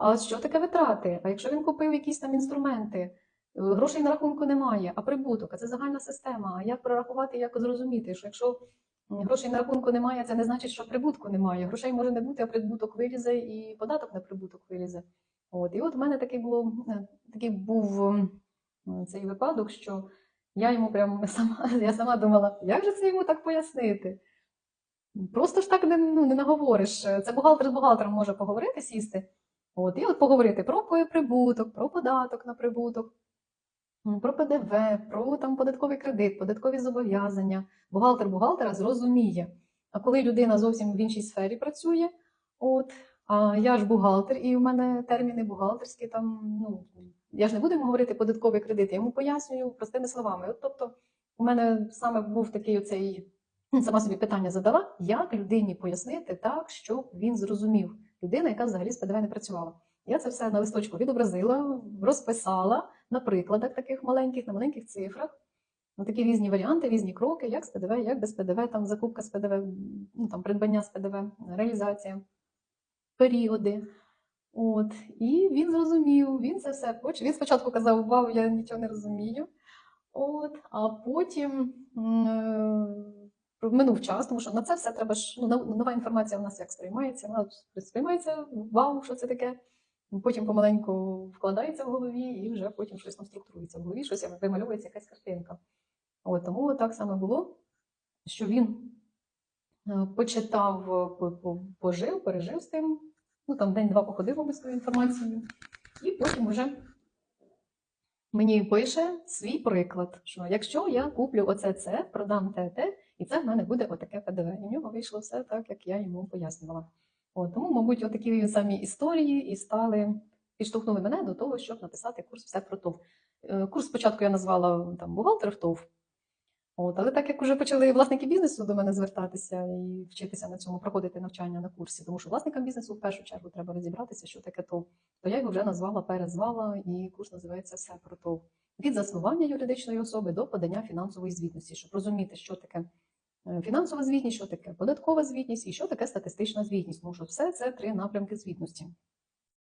А що таке витрати? А якщо він купив якісь там інструменти, е, грошей на рахунку немає, а прибуток, а це загальна система. А як прорахувати, як зрозуміти, що якщо грошей на рахунку немає, це не значить, що прибутку немає. Грошей може не бути, а прибуток вилізе, і податок на прибуток вилізе. От і от в мене такий було е, такий був цей випадок, що я йому прям сама, я сама думала, як же це йому так пояснити? Просто ж так не, ну, не наговориш. Це бухгалтер з бухгалтером може поговорити, сісти. От, і от поговорити про прибуток, про податок на прибуток, про ПДВ, про там, податковий кредит, податкові зобов'язання. Бухгалтер бухгалтера зрозуміє. А коли людина зовсім в іншій сфері працює, от, а я ж бухгалтер, і в мене терміни бухгалтерські, там, ну, я ж не буду йому говорити податковий кредит, я йому пояснюю простими словами. От, тобто, у мене саме був такий оцей, сама собі питання задала, як людині пояснити так, щоб він зрозумів. Людина, яка взагалі з ПДВ не працювала. Я це все на листочку відобразила, розписала на прикладах таких маленьких, на маленьких цифрах. Ну, такі різні варіанти, різні кроки, як з ПДВ, як без ПДВ, там закупка з ПДВ, ну, там, придбання з ПДВ, реалізація, періоди. От. І він зрозумів, він це все хоче. Він спочатку казав, вау, я нічого не розумію. От, а потім е, минув час, тому що на це все треба ж, ну, нова інформація в нас як сприймається, вона сприймається, вау, що це таке. Потім помаленьку вкладається в голові, і вже потім щось там структурується в голові, щось вимальовується якась картинка. От, тому так саме було, що він е, почитав, е, по- по- пожив, пережив з тим, ну там день-два походив з тою інформацією, і потім вже мені пише свій приклад, що якщо я куплю оце це, продам те, те, і це в мене буде отаке ПДВ. І в нього вийшло все так, як я йому пояснювала. От, тому, мабуть, отакі самі історії і стали, підштовхнули мене до того, щоб написати курс все про ТОВ. Е, Курс спочатку я назвала там бухгалтер в ТОВ. От, але так як вже почали власники бізнесу до мене звертатися і вчитися на цьому, проходити навчання на курсі, тому що власникам бізнесу в першу чергу треба розібратися, що таке ТОВ, то я його вже назвала, перезвала, і курс називається Все про ТОВ. Від заснування юридичної особи до подання фінансової звітності, щоб розуміти, що таке фінансова звітність, що таке податкова звітність і що таке статистична звітність, тому що все це три напрямки звітності.